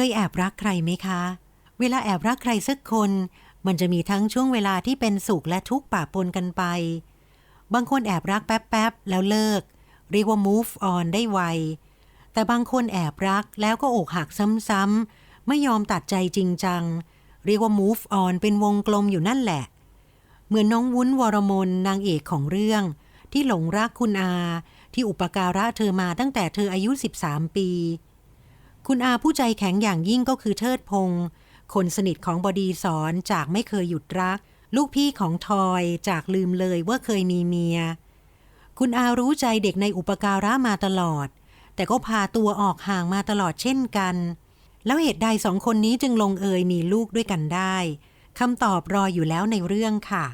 เคยแอบรักใครไหมคะ เวลาแอบรักใครสักคน มันจะมีทั้งช่วงเวลาที่เป็นสุขและทุกข์ปะปนกันไป บางคนแอบรักแป๊บๆแล้วเลิก เรียกว่า move on ได้ไว แต่บางคนแอบรักแล้วก็อกหักซ้ำๆไม่ยอมตัดใจจริงจัง เรียกว่า move on เป็นวงกลมอยู่นั่นแหละ เหมือนน้องวุ้นวรมนนางเอกของเรื่อง ที่หลงรักคุณอา ที่อุปการะเธอมาตั้งแต่เธออายุ 13 ปี คุณอาผู้ใจแข็งอย่างยิ่งก็คือเทิดพงศ์คนสนิทของบดีสอนจากไม่เคยหยุดรัก ลูกพี่ของทอยจากลืมเลยว่าเคยมีเมีย คุณอารู้ใจเด็กในอุปการะมาตลอด แต่ก็พาตัวออกห่างมาตลอดเช่นกัน แล้วเหตุใดสองคนนี้จึงลงเอยมีลูกด้วยกันได้คำตอบรออยู่แล้วในเรื่องค่ะ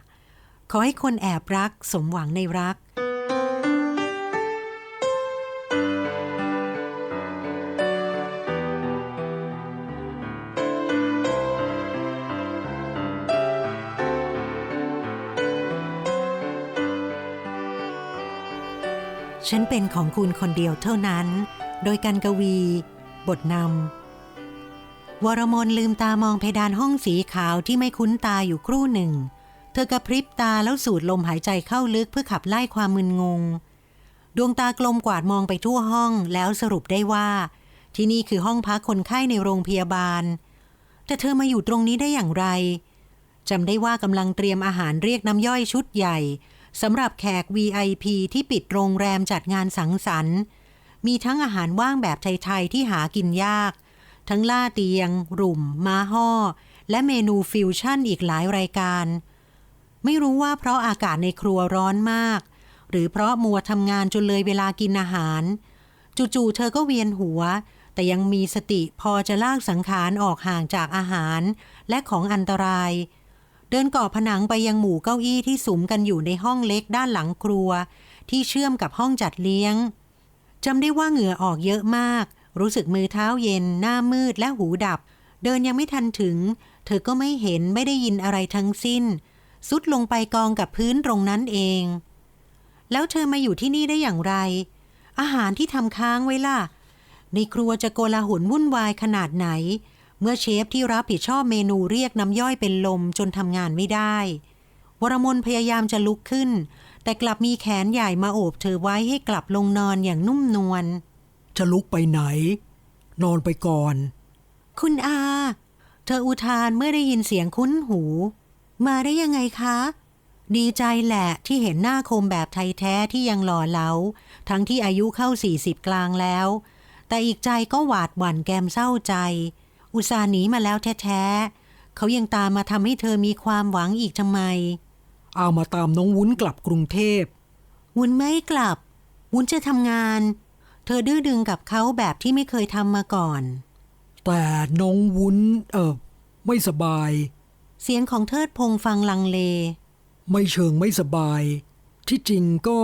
ขอให้คนแอบรักสมหวังในรัก ฉันเป็นของคุณคนเดียวเท่านั้น โดยกันกวี บทนำวรมนลืมตามองเพดานห้องสีขาวที่ไม่คุ้นตาอยู่ครู่หนึ่ง เธอกระพริบตาแล้วสูดลมหายใจเข้าลึกเพื่อขับไล่ความมึนงง ดวงตากลมกวาดมองไปทั่วห้องแล้วสรุปได้ว่า ที่นี่คือห้องพักคนไข้ในโรงพยาบาล แต่เธอมาอยู่ตรงนี้ได้อย่างไรจำได้ว่ากำลังเตรียมอาหารเรียกน้ำย่อยชุดใหญ่ สำหรับแขก VIP ที่ปิดโรงแรมจัดงานสังสรรค์ มีทั้งอาหารว่างแบบไทย ๆ ที่หากินยาก ทั้งล่าเตียง รุ่ม ม้าห่อ และเมนูฟิวชั่นอีกหลายรายการ ไม่รู้ว่าเพราะอากาศในครัวร้อนมาก หรือเพราะมัวทำงานจนเลยเวลากินอาหาร จู่ๆเธอก็เวียนหัว แต่ยังมีสติพอจะลากสังขารออกห่างจากอาหาร และของอันตรายเเดินก่อผนังไปยังหมู่เก้าอี้ที่สุมกันอยู่ในห้องเล็กด้านหลังครัว ที่เชื่อมกับห้องจัดเลี้ยงจำได้ว่าเหงื่อออกเยอะมาก รู้สึกมือเท้าเย็น หน้ามืดและหูดับ เดินยังไม่ทันถึง เธอก็ไม่เห็นไม่ได้ยินอะไรทั้งสิ้น สุดลงไปกองกับพื้นตรงนั้นเอง แล้วเธอมาอยู่ที่นี่ได้อย่างไร อาหารที่ทำค้างไว้ล่ะ ในครัวจะโกลาหลวุ่นวายขนาดไหน เมื่อเชฟที่รับผิดชอบเมนูเรียกน้ำย่อยเป็นลมจนทำงานไม่ได้ วรมนพยายามจะลุกขึ้น แต่กลับมีแขนใหญ่มาโอบเธอไว้ให้กลับลงนอนอย่างนุ่มนวล จะลุกไปไหน นอนไปก่อน คุณอา เธออุทานเมื่อได้ยินเสียงคุ้นหู มาได้ยังไงคะ ดีใจแหละที่เห็นหน้าคมแบบไทยแท้ที่ยังหล่อเหลา ทั้งที่อายุเข้า40กลางแล้ว แต่อีกใจก็หวาดหวั่นแกมเศร้าใจ อุตส่าห์หนีมาแล้วแท้ๆเขายังตามมาทำให้เธอมีความหวังอีกทำไม เอามาตามน้องวุ้นกลับกรุงเทพ วุ้นไม่กลับ วุ้นจะทำงาน เธอดื้อดึงกับเขาแบบที่ไม่เคยทำมาก่อน แต่น้องวุ้น เออไม่สบาย เสียงของเทิดพงษ์ฟังลังเล ไม่เชิงไม่สบาย ที่จริงก็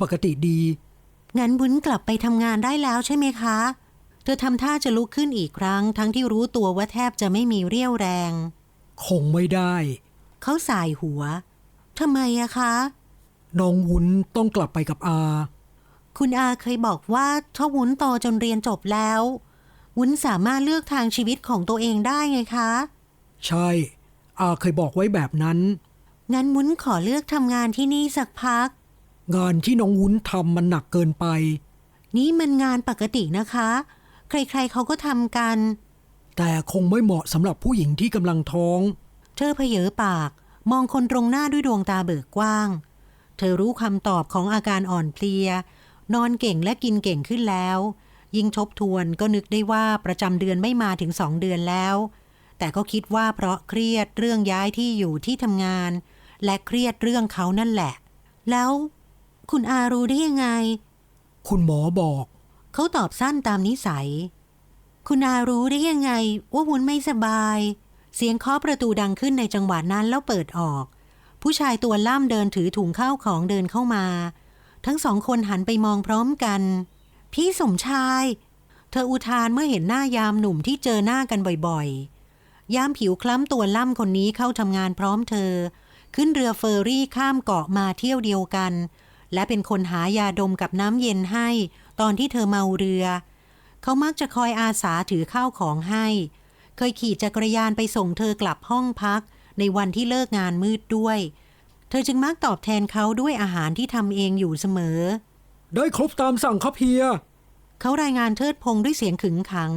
ปกติดี งั้นวุ้นกลับไปทำงานได้แล้วใช่ไหมคะ เธอทำท่าจะลุกขึ้นอีกครั้ง ทั้งที่รู้ตัวว่าแทบจะไม่มีเรี่ยวแรง คงไม่ได้ เขาสายหัวทำไมอะคะ น้องวุ้นต้องกลับไปกับอา คุณอาเคยบอกว่าถ้าวุ้นโตจนเรียนจบแล้ว วุ้นสามารถเลือกทางชีวิตของตัวเองได้ไงคะ ใช่ อาเคยบอกไว้แบบนั้น งั้นวุ้นขอเลือกทำงานที่นี่สักพัก งานที่น้องวุ้นทำมันหนักเกินไป นี่มันงานปกตินะคะ ใครๆเขาก็ทำกัน แต่คงไม่เหมาะสำหรับผู้หญิงที่กำลังท้อง เธอเพเยอปาก มองคนตรงหน้าด้วยดวงตาเบิกกว้าง เธอรู้คำตอบของอาการอ่อนเพลีย นอนเก่งและกินเก่งขึ้นแล้ว ยิ่งทบทวนก็นึกได้ว่าประจำเดือนไม่มาถึงสองเดือนแล้ว แต่ก็คิดว่าเพราะเครียดเรื่องย้ายที่อยู่ที่ทำงาน และเครียดเรื่องเขานั่นแหละ แล้ว คุณอารู้ได้ยังไง คุณหมอบอก เขาตอบสั้นตามนิสัย คุณอารู้ได้ยังไง ว่าวุ้นไม่สบาย เสียงเคาะประตูดังขึ้นในจังหวะนั้นแล้วเปิดออก ผู้ชายตัวล่ำเดินถือถุงข้าวของเดินเข้ามา ทั้งสองคนหันไปมองพร้อมกัน พี่สมชาย เธออุทานเมื่อเห็นหน้ายามหนุ่มที่เจอหน้ากันบ่อยๆ ยามผิวคล้ำตัวล่ำคนนี้เข้าทำงานพร้อมเธอ ขึ้นเรือเฟอร์รี่ข้ามเกาะมาเที่ยวเดียวกัน และเป็นคนหายาดมกับน้ำเย็นให้ ตอนที่เธอเมาเรือ เขามักจะคอยอาสาถือข้าวของให้ เคยขี่จักรยานไปส่งเธอกลับห้องพัก ในวันที่เลิกงานมืดด้วย เธอจึงมักตอบแทนเขาด้วยอาหารที่ทำเองอยู่เสมอ ได้ครบตามสั่งครับเฮียเขารายงานเทิดพงษ์ด้วยเสียงขึงขัง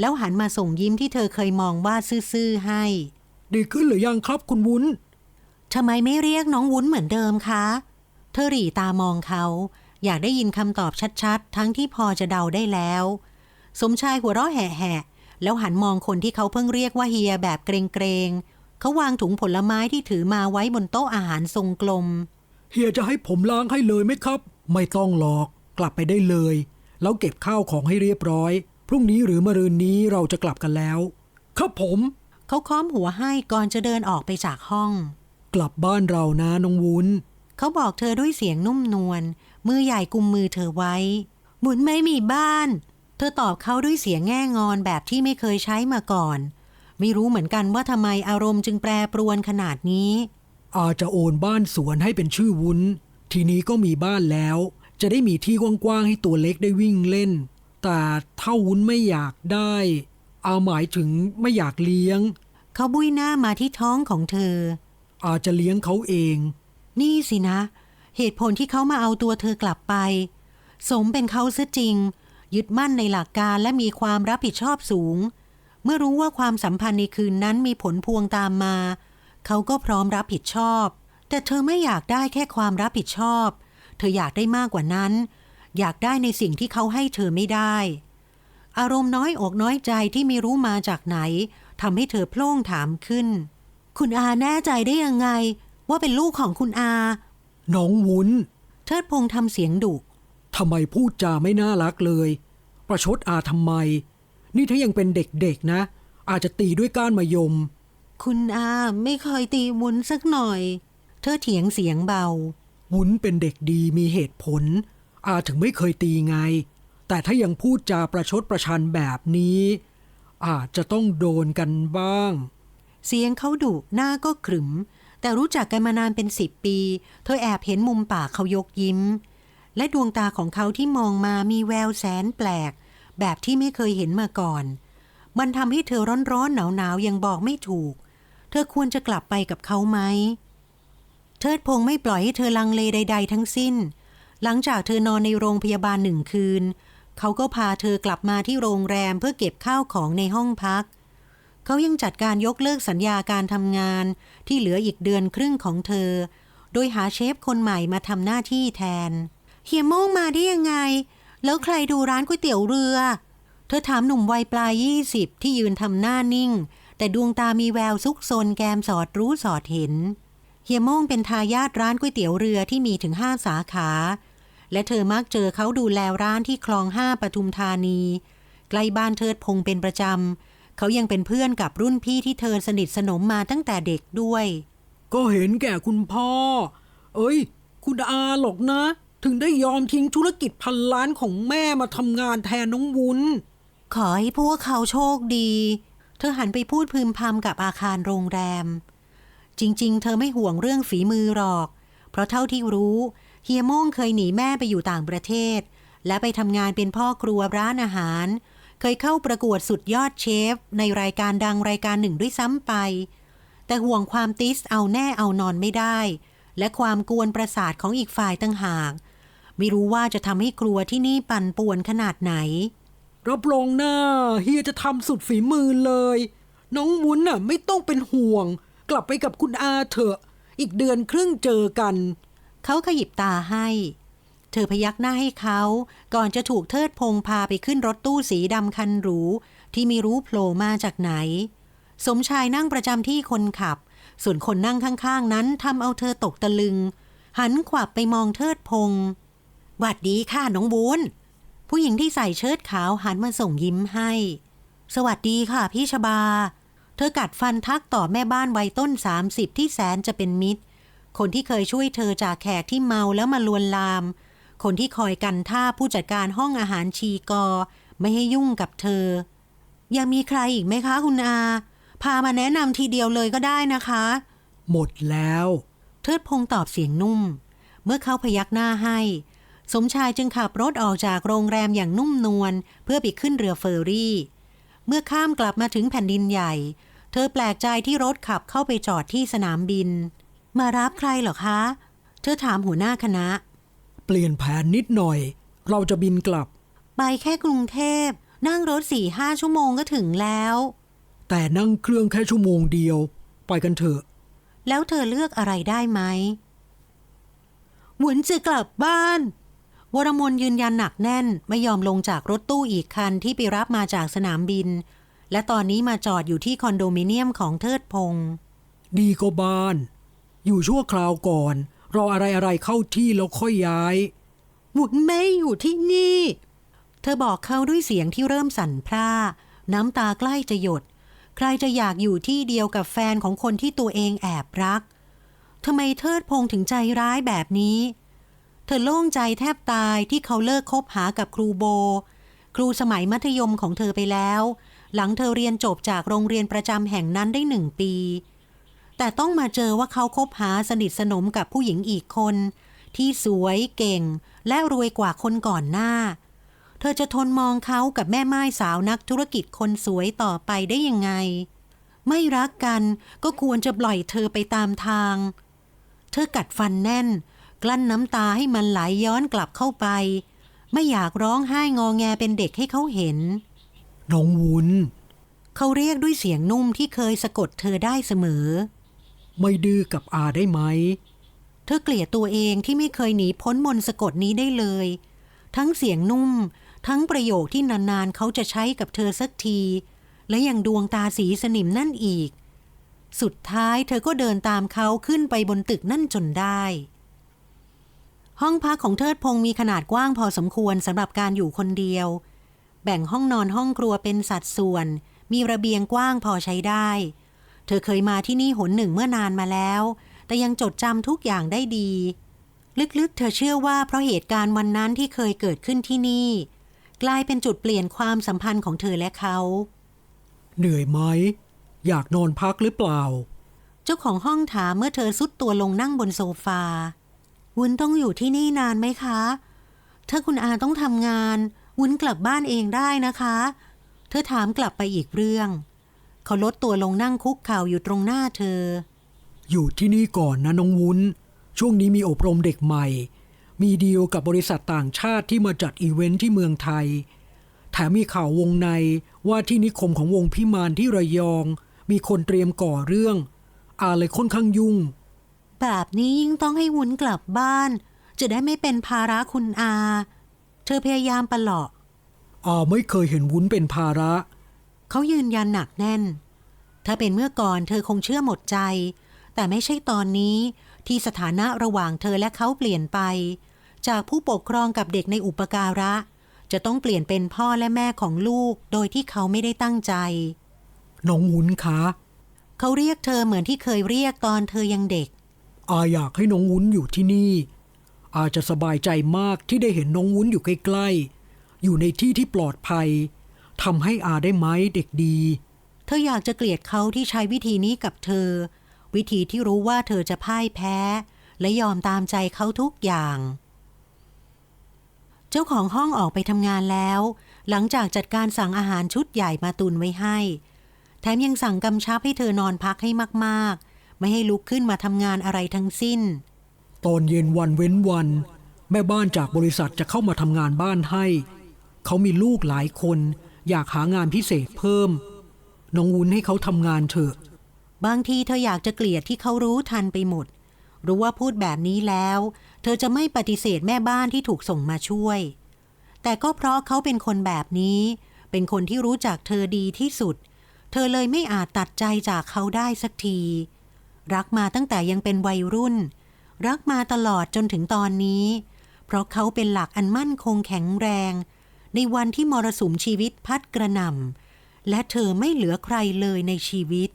แล้วหันมาส่งยิ้มที่เธอเคยมองว่าซื่อๆให้ ดีขึ้นหรือยังครับคุณวุ้นทำไมไม่เรียกน้องวุ้นเหมือนเดิมคะ เธอหรี่ตามองเขา อยากได้ยินคำตอบชัดๆ ทั้งที่พอจะเดาได้แล้ว สมชายหัวเราะแห่ๆแล้วหันมองคนที่เขาเพิ่งเรียกว่าเฮียแบบเกรงๆเขาวางถุงผลไม้ที่ถือมาไว้บนโต๊ะอาหารทรงกลม เฮียจะให้ผมล้างให้เลยไหมครับ ไม่ต้องหรอก กลับไปได้เลย แล้วเก็บข้าวของให้เรียบร้อย พรุ่งนี้หรือมะรืนนี้เราจะกลับกันแล้ว ครับผมเขาค้อมหัวให้ก่อนจะเดินออกไปจากห้อง กลับบ้านเรานะน้องวุ้นเขาบอกเธอด้วยเสียงนุ่มนวล มือใหญ่กุมมือเธอไว้ หมุนไม่มีบ้าน เธอตอบเขาด้วยเสียงแง่งอนแบบที่ไม่เคยใช้มาก่อน ไม่รู้เหมือนกันว่าทำไมอารมณ์จึงแปรปรวนขนาดนี้ อาจจะโอนบ้านสวนให้เป็นชื่อวุ้น ทีนี้ก็มีบ้านแล้ว จะได้มีที่กว้างๆให้ตัวเล็กได้วิ่งเล่น แต่ถ้าวุ้นไม่อยากได้ อาหมายถึงไม่อยากเลี้ยง เขาบุยหน้ามาที่ท้องของเธอ อาจจะเลี้ยงเขาเอง นี่สินะ เหตุผลที่เขามาเอาตัวเธอกลับไป สมเป็นเขาซะจริง ยึดมั่นในหลักการและมีความรับผิดชอบสูง เมื่อรู้ว่าความสัมพันธ์ในคืนนั้นมีผลพวงตามมา เขาก็พร้อมรับผิดชอบ แต่เธอไม่อยากได้แค่ความรับผิดชอบ เธออยากได้มากกว่านั้น อยากได้ในสิ่งที่เขาให้เธอไม่ได้ อารมณ์น้อยอกน้อยใจที่ไม่รู้มาจากไหนทำให้เธอโพล่งถามขึ้น คุณอาแน่ใจได้ยังไง ว่าเป็นลูกของคุณอา น้องวุ้น เทิดพงษ์ทำเสียงดุ ทำไมพูดจาไม่น่ารักเลย ประชดอาทำไม นี่ถ้ายังเป็นเด็กๆนะ อาจจะตีด้วยก้านมะยม คุณอาไม่เคยตีวุ้นสักหน่อย เธอเถียงเสียงเบา วุ้นเป็นเด็กดีมีเหตุผล อาถึงไม่เคยตีไง แต่ถ้ายังพูดจาประชดประชันแบบนี้ อาจจะต้องโดนกันบ้าง เสียงเขาดุหน้าก็ขรึม แต่รู้จักกันมานานเป็นสิบปี เธอแอบเห็นมุมปากเขายกยิ้ม และดวงตาของเขาที่มองมามีแววแสนแปลก แบบที่ไม่เคยเห็นมาก่อน มันทำให้เธอร้อนๆหนาวๆยังบอกไม่ถูก เธอควรจะกลับไปกับเขาไหม เทิดพงไม่ปล่อยให้เธอลังเลใด ๆ ทั้งสิ้น หลังจากเธอนอนในโรงพยาบาลหนึ่งคืน เขาก็พาเธอกลับมาที่โรงแรมเพื่อเก็บข้าวของในห้องพักเขายังจัดการยกเลิกสัญญาการทำงาน ที่เหลืออีกเดือนครึ่งของเธอ โดยหาเชฟคนใหม่มาทำหน้าที่แทน เฮียโม่งมาได้ยังไง แล้วใครดูร้านก๋วยเตี๋ยวเรือ เธอถามหนุ่มวัยปลายยี่สิบที่ยืนทำหน้านิ่ง แต่ดวงตามีแววซุกซนแกมสอดรู้สอดเห็น เฮียโม่งเป็นทายาทร้านก๋วยเตี๋ยวเรือที่มีถึงห้าสาขา และเธอมักเจอเขาดูแลร้านที่คลองห้าปทุมธานีใกล้บ้านเทิดพงเป็นประจำ เขายังเป็นเพื่อนกับรุ่นพี่ที่เธอสนิทสนมมาตั้งแต่เด็กด้วย ก็เห็นแก่คุณพ่อ เอ้ย คุณอาหรอกนะ ถึงได้ยอมทิ้งธุรกิจพันล้านของแม่มาทำงานแทนน้องวุ้น ขอให้พวกเขาโชคดี เธอหันไปพูดพึมพำกับอาคารโรงแรม จริง ๆ เธอไม่ห่วงเรื่องฝีมือหรอก เพราะเท่าที่รู้เฮียโม่งเคยหนีแม่ไปอยู่ต่างประเทศ และไปทำงานเป็นพ่อครัวร้านอาหาร เคยเข้าประกวดสุดยอดเชฟ ในรายการดังรายการหนึ่งด้วยซ้ำไป แต่ห่วงความติสเอาแน่เอานอนไม่ได้ และความกวนประสาทของอีกฝ่ายตั้งหาก ไม่รู้ว่าจะทำให้ครัวที่นี่ปั่นป่วนขนาดไหน รับรองหน้าเฮียจะทำสุดฝีมือเลย น้องวุ้นน่ะไม่ต้องเป็นห่วง กลับไปกับคุณอาเถอะ อีกเดือนครึ่งเจอกัน เขาขยิบตาให้ เธอพยักหน้าให้เขา ก่อนจะถูกเทิดพงพาไปขึ้นรถตู้สีดำคันหรู ที่ไม่รู้โผล่มาจากไหน สมชายนั่งประจำที่คนขับ ส่วนคนนั่งข้างๆ นั้นทำเอาเธอตกตะลึง หันขวับไปมองเทิดพงหวัดดีค่ะน้องบุญผู้หญิงที่ใส่เชิ้ตขาวหันมาส่งยิ้มให้ สวัสดีค่ะพี่ชบา เธอกัดฟันทักต่อแม่บ้านวัยต้น 30 ที่แสนจะเป็นมิตร คนที่เคยช่วยเธอจากแขกที่เมาแล้วมาลวนลาม คนที่คอยกันท่าผู้จัดการห้องอาหารชีกอ ไม่ให้ยุ่งกับเธอ ยังมีใครอีกไหมคะคุณอา พามาแนะนำทีเดียวเลยก็ได้นะคะ หมดแล้ว เทิดพงษ์ตอบเสียงนุ่ม เมื่อเขาพยักหน้าให้ สมชายจึงขับรถออกจากโรงแรมอย่างนุ่มนวลเพื่อไปขึ้นเรือเฟอร์รี่ เมื่อข้ามกลับมาถึงแผ่นดินใหญ่ เธอแปลกใจที่รถขับเข้าไปจอดที่สนามบิน มารับใครเหรอคะ เธอถามหัวหน้าคณะ เปลี่ยนแผนนิดหน่อย เราจะบินกลับ ไปแค่กรุงเทพ นั่งรถสี่ห้าชั่วโมงก็ถึงแล้ว แต่นั่งเครื่องแค่ชั่วโมงเดียว ไปกันเถอะ แล้วเธอเลือกอะไรได้ไหมหวนจะกลับบ้าน วรมนยืนยันหนักแน่นไม่ยอมลงจากรถตู้อีกคันที่ไปรับมาจากสนามบิน และตอนนี้มาจอดอยู่ที่คอนโดมิเนียมของเทิดพงษ์ดีก็บ้าน อยู่ชั่วคราวก่อน รออะไรอะไรๆเข้าที่แล้วค่อยย้ายหวุนไม่อยู่ที่นี่ เธอบอกเขาด้วยเสียงที่เริ่มสั่นพร่า น้ำตาใกล้จะหยด ใครจะอยากอยู่ที่เดียวกับแฟนของคนที่ตัวเองแอบรักทำไมเทิดพงถึงใจร้ายแบบนี้ เธอโล่งใจแทบตายที่เขาเลิกคบหากับครูโบ ครูสมัยมัธยมของเธอไปแล้ว หลังเธอเรียนจบจากโรงเรียนประจำแห่งนั้นได้หนึ่งปี แต่ต้องมาเจอว่าเขาคบหาสนิทสนมกับผู้หญิงอีกคน ที่สวยเก่ง และรวยกว่าคนก่อนหน้า เธอจะทนมองเขากับแม่ไม้สาวนักธุรกิจคนสวยต่อไปได้ยังไง ไม่รักกันก็ควรจะปล่อยเธอไปตามทาง เธอกัดฟันแน่น กลั้นน้ำตาให้มันไหลย้อนกลับเข้าไป ไม่อยากร้องไห้งอแงเป็นเด็กให้เขาเห็นน้องวุ้นเขาเรียกด้วยเสียงนุ่มที่เคยสะกดเธอได้เสมอ ไม่ดื้อกับอาได้ไหม เธอเกลียดตัวเองที่ไม่เคยหนีพ้นมนต์สะกดนี้ได้เลย ทั้งเสียงนุ่ม ทั้งประโยคที่นานๆเขาจะใช้กับเธอสักที และยังดวงตาสีสนิมนั่นอีก สุดท้ายเธอก็เดินตามเขาขึ้นไปบนตึกนั่นจนได้ ห้องพักของเทิดพงศ์มีขนาดกว้างพอสมควรสำหรับการอยู่คนเดียว แบ่งห้องนอนห้องครัวเป็นสัดส่วน มีระเบียงกว้างพอใช้ได้ เธอเคยมาที่นี่หนหนึ่งเมื่อนานมาแล้ว แต่ยังจดจำทุกอย่างได้ดี ลึกๆ เธอเชื่อว่าเพราะเหตุการณ์วันนั้นที่เคยเกิดขึ้นที่นี่ กลายเป็นจุดเปลี่ยนความสัมพันธ์ของเธอและเขา เหนื่อยไหม อยากนอนพักหรือเปล่า เจ้าของห้องถามเมื่อเธอซุดตัวลงนั่งบนโซฟา วุ้นต้องอยู่ที่นี่นานไหมคะ ถ้าคุณอาต้องทำงาน วุ้นกลับบ้านเองได้นะคะ เธอถามกลับไปอีกเรื่อง เขาลดตัวลงนั่งคุกเข่าอยู่ตรงหน้าเธอ อยู่ที่นี่ก่อนนะน้องวุ้น ช่วงนี้มีอบรมเด็กใหม่ มีดีลกับบริษัทต่างชาติที่มาจัดอีเวนท์ที่เมืองไทย แถมมีข่าววงในว่าที่นิคมของวงพิมานที่ระยอง มีคนเตรียมก่อเรื่องอาเลยค่อนข้างยุ่ง แบบนี้ยิ่งต้องให้วุ้นกลับบ้าน จะได้ไม่เป็นภาระคุณอา เธอพยายามปลอบอาไม่เคยเห็นวุ้นเป็นภาระ เขายืนยันหนักแน่น ถ้าเป็นเมื่อก่อนเธอคงเชื่อหมดใจ แต่ไม่ใช่ตอนนี้ที่สถานะระหว่างเธอและเขาเปลี่ยนไป จากผู้ปกครองกับเด็กในอุปการะ จะต้องเปลี่ยนเป็นพ่อและแม่ของลูกโดยที่เขาไม่ได้ตั้งใจ น้องวุ้นคะ เขาเรียกเธอเหมือนที่เคยเรียกตอนเธอยังเด็ก อาอยากให้น้องวุ้นอยู่ที่นี่ อาจะสบายใจมากที่ได้เห็นน้องวุ้นอยู่ใกล้ๆ อยู่ในที่ที่ปลอดภัย ทำให้อาได้ไหมเด็กดี เธออยากจะเกลียดเขาที่ใช้วิธีนี้กับเธอ วิธีที่รู้ว่าเธอจะพ่ายแพ้ และยอมตามใจเขาทุกอย่าง เจ้าของห้องออกไปทำงานแล้ว หลังจากจัดการสั่งอาหารชุดใหญ่มาตุนไว้ให้ แถมยังสั่งกำชับให้เธอนอนพักให้มากๆ ไม่ให้ลุกขึ้นมาทำงานอะไรทั้งสิ้น ตอนเย็นวันเว้นวัน แม่บ้านจากบริษัทจะเข้ามาทำงานบ้านให้ เขามีลูกหลายคน อยากหางานพิเศษเพิ่ม น้องวุ้นให้เขาทำงานเถอะ บางทีเธออยากจะเกลียดที่เขารู้ทันไปหมด รู้ว่าพูดแบบนี้แล้ว เธอจะไม่ปฏิเสธแม่บ้านที่ถูกส่งมาช่วย แต่ก็เพราะเขาเป็นคนแบบนี้ เป็นคนที่รู้จักเธอดีที่สุด เธอเลยไม่อาจตัดใจจากเขาได้สักที รักมาตั้งแต่ยังเป็นวัยรุ่น รักมาตลอดจนถึงตอนนี้ เพราะเขาเป็นหลักอันมั่นคงแข็งแรง ในวันที่มรสุมชีวิตพัดกระหน่ำและเธอไม่เหลือใครเลยในชีวิต